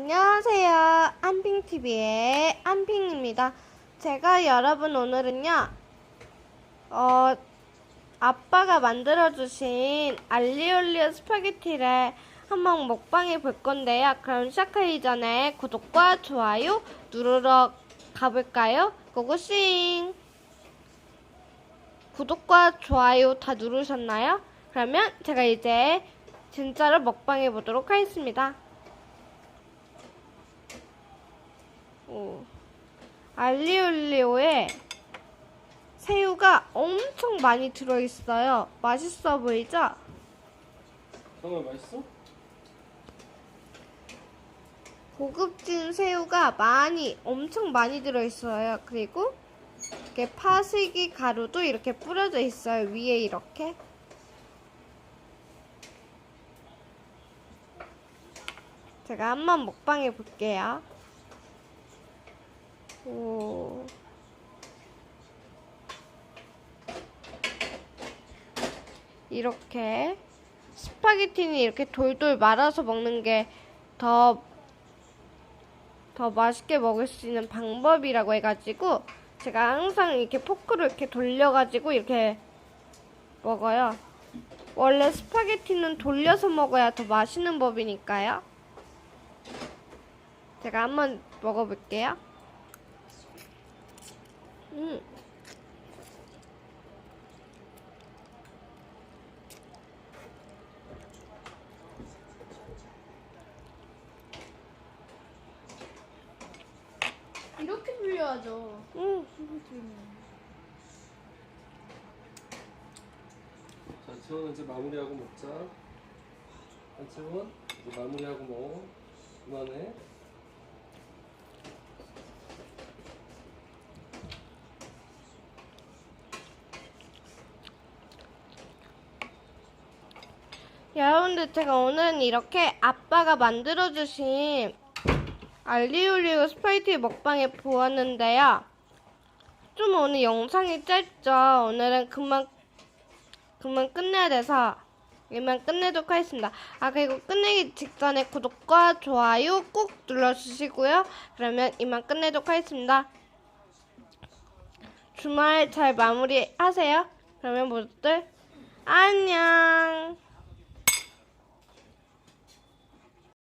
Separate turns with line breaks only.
안녕하세요. 안핑TV의 안핑입니다. 제가 여러분 오늘은요, 어, 아빠가 만들어주신 알리올리오 스파게티를 한번 먹방해 볼 건데요. 그럼 시작하기 전에 구독과 좋아요 누르러 가볼까요? 고고싱! 구독과 좋아요 다 누르셨나요? 그러면 제가 이제 진짜로 먹방해 보도록 하겠습니다. 오. 알리올리오에 새우가 엄청 많이 들어있어요. 맛있어 보이죠?
정말 맛있어?
고급진 새우가 많이, 엄청 많이 들어있어요. 그리고 이렇게 파슬기 가루도 이렇게 뿌려져 있어요. 위에 이렇게. 제가 한번 먹방해 볼게요. 오. 이렇게 스파게티는 이렇게 돌돌 말아서 먹는 게더더 맛있게 먹을 수 있는 방법이라고 해가지고 제가 항상 이렇게 포크로 이렇게 돌려가지고 이렇게 먹어요. 원래 스파게티는 돌려서 먹어야 더 맛있는 법이니까요. 제가 한번 먹어볼게요. 음.
이렇게 불려야죠.
음.
자, 지원은 이제 마무리하고 먹자. 한채원 이제 마무리하고 먹어. 그만해.
여러분들 제가 오늘은 이렇게 아빠가 만들어주신 알리올리오 스파이티 먹방에 보았는데요. 좀 오늘 영상이 짧죠. 오늘은 그만 그만 끝내야 돼서 이만 끝내도록 하겠습니다. 아 그리고 끝내기 직전에 구독과 좋아요 꼭 눌러주시고요. 그러면 이만 끝내도록 하겠습니다. 주말 잘 마무리하세요. 그러면 모두들 안녕.